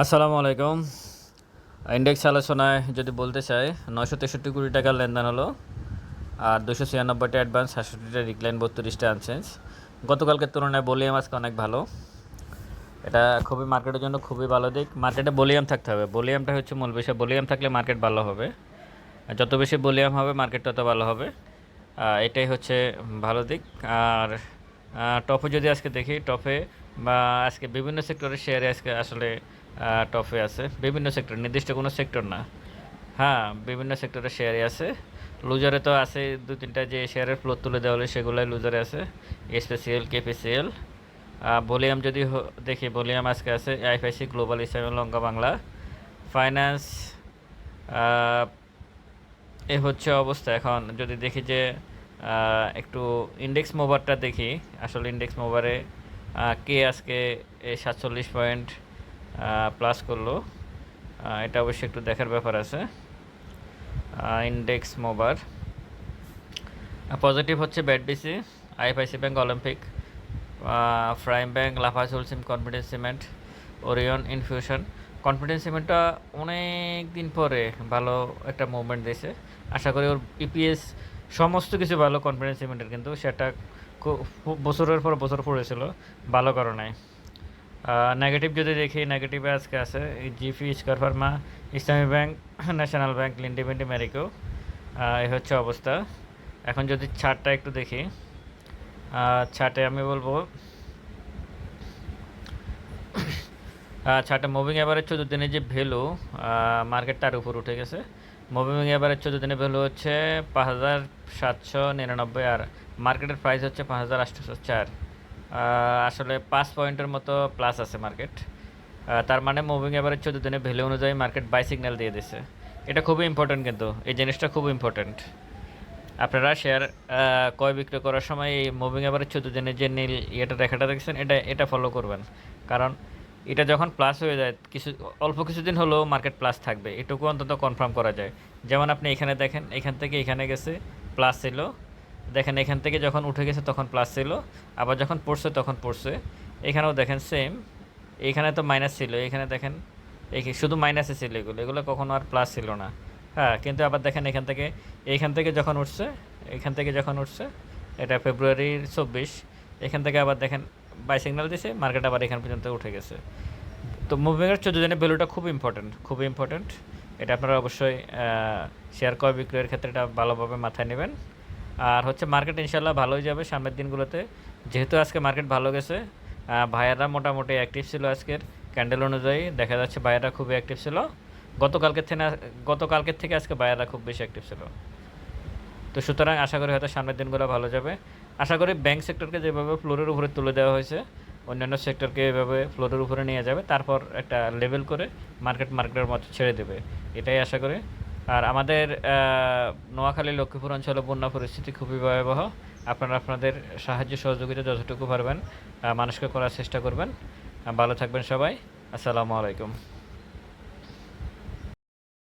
আসসালামু আলাইকুম। ইন্ডেক্স আলোচনায় যদি বলতে চাই, নয়শো তেষট্টি কোটি টাকার লেনদেন হলো আর দুশো ছিয়ানব্বইটা অ্যাডভান্স সাতষট্টিটা রিক্লাইন বত্রিশটা আনচেঞ্জ গতকালকের তুলনায় বলিয়াম আজকে অনেক ভালো। এটা খুবই মার্কেটের জন্য খুবই ভালো দিক। মার্কেটে বলিয়াম থাকতে হবে। বলিয়ামটা হচ্ছে মূল বিষয়। বলিয়াম থাকলে মার্কেট ভালো হবে। যত বেশি বলিয়াম হবে মার্কেট তত ভালো হবে। এটাই হচ্ছে ভালো দিক। আর টপে যদি আজকে দেখি টপে বা আজকে বিভিন্ন সেক্টরের শেয়ারে আজকে আসলে টপে আছে। বিভিন্ন সেক্টর নির্দিষ্ট কোনো সেক্টর না। হ্যাঁ বিভিন্ন সেক্টরে শেয়ারে আছে। লুজারে তো আছে দু তিনটা যে শেয়ারের ফ্লোর তুলে দেওয়া হলে সেগুলোই লুজারে আছে। এসপিসিএল কেপিসিএল ভলিউম যদি দেখি ভলিউম আজকে আছে IFIC global Islam Lanka Bangla finance এ হচ্ছে অবস্থা। এখন যদি দেখি যে একটু ইন্ডেক্স মোবারটা দেখি। আসলে ইন্ডেক্স মোবারে কে আজকে সাতচল্লিশ পয়েন্ট প্লাস করল। এটা অবশ্যই একটু দেখার ব্যাপার আছে। ইন্ডেক্স মোবার পজিটিভ হচ্ছে BATBC IFIC bank Olympic prime bank লাফাজুল সিম confidence cement Orion infusion confidence সিমেন্টটা অনেক দিন পরে ভালো একটা মুভমেন্ট দিয়েছে। আশা করি ওর ইপিএস সমস্ত কিছু ভালো কনফিডেন্স সিমেন্টের কিন্তু সেটা বছরের পর বছর পড়েছিল, ভালো কারণে। নেগেটিভ যদি দেখি নেগেটিভে আজকে আছে GP square pharma Islami bank national bank লিন্ডিমেন্টি Marico এই হচ্ছে অবস্থা। এখন যদি ছাড়টা একটু দেখি ছাটে আমি বলব ছাটে মুভিং এভারেজ চোদ্দ দিনের যে ভ্যালু মার্কেট তার উপর উঠে গেছে। মুভিং এভারেজ চোদ্দ দিনের ভ্যালু হচ্ছে পাঁচ হাজার সাতশো নিরানব্বই আর মার্কেটের প্রাইস হচ্ছে পাঁচ হাজার আটশোশো চার। আসলে পাঁচ পয়েন্টের মতো প্লাস আছে মার্কেট তার মানে মুভিং এভারেজ চোদ্দ দিনের ভ্যালু অনুযায়ী মার্কেট বাই সিগন্যাল দিয়ে দিছে। এটা খুবই ইম্পর্টেন্ট কিন্তু, এই জিনিসটা খুব ইম্পর্টেন্ট আপনারা শেয়ার ক্রয় বিক্রয় করার সময় এই মুভিং এভারেজ চোদ্দ দিনের যে নীল ইয়েটা রেখাটা দেখছেন, এটা এটা ফলো করবেন। কারণ এটা যখন প্লাস হয়ে যায়, কিছু, অল্প কিছুদিন হলেও মার্কেট প্লাস থাকবে। এটুকু অন্তত কনফার্ম করা যায়। যেমন আপনি এখানে দেখেন, এখান থেকে এখানে গেছে প্লাস ছিল দেখেন এখান থেকে যখন উঠে গেছে তখন প্লাস ছিল, আবার যখন পড়ছে তখন পড়ছে। এখানেও দেখেন সেম এখানে তো মাইনাস ছিল, এখানে দেখেন এই শুধু মাইনাসে ছিল এগুলো এগুলো কখনো আর প্লাস ছিল না। হ্যাঁ কিন্তু আবার দেখেন এখান থেকে এইখান থেকে যখন উঠছে, এখান থেকে যখন উঠছে, এটা ফেব্রুয়ারির চব্বিশ, এখান থেকে আবার দেখেন বাই সিগন্যাল দিছে মার্কেট আবার এখান পর্যন্ত উঠে গেছে। তো মুভিংয়ের চোদ্দ দিনের ভ্যালুটা খুব ইম্পর্টেন্ট খুব ইম্পর্টেন্ট এটা আপনারা অবশ্যই শেয়ার ক্রয় বিক্রয়ের ক্ষেত্রে এটা ভালোভাবে মাথায় নেবেন। আর হচ্ছে মার্কেট ইনশাল্লাহ ভালোই যাবে সামনের দিনগুলোতে। যেহেতু আজকে মার্কেট ভালো গেছে ভাইয়ারা মোটামুটি অ্যাক্টিভ ছিল আজকের। ক্যান্ডেল অনুযায়ী দেখা যাচ্ছে ভাইয়ারা খুবই অ্যাক্টিভ ছিল। গতকালকের থেকে গতকালকের থেকে আজকে ভাইয়ারা খুব বেশি অ্যাক্টিভ ছিল। তো সুতরাং আশা করি হয়তো সামনের দিনগুলো ভালো যাবে। আশা করি ব্যাংক সেক্টরকে যেভাবে ফ্লোরের উপরে তুলে দেওয়া হয়েছে, অন্যান্য সেক্টরকে এভাবে ফ্লোরের উপরে নিয়ে যাবে, তারপর একটা লেভেল করে মার্কেট মার্কেটের মতো ছেড়ে দেবে। এটাই আশা করি। আর আমাদের নোয়াখালী, লক্ষ্মীপুর অঞ্চলে বন্যা পরিস্থিতি খুবই ভয়াবহ। আপনারা আপনাদের সাহায্য সহযোগিতা যতটুকু পারবেন মানুষকে করার চেষ্টা করবেন। ভালো থাকবেন সবাই। আসসালামু আলাইকুম।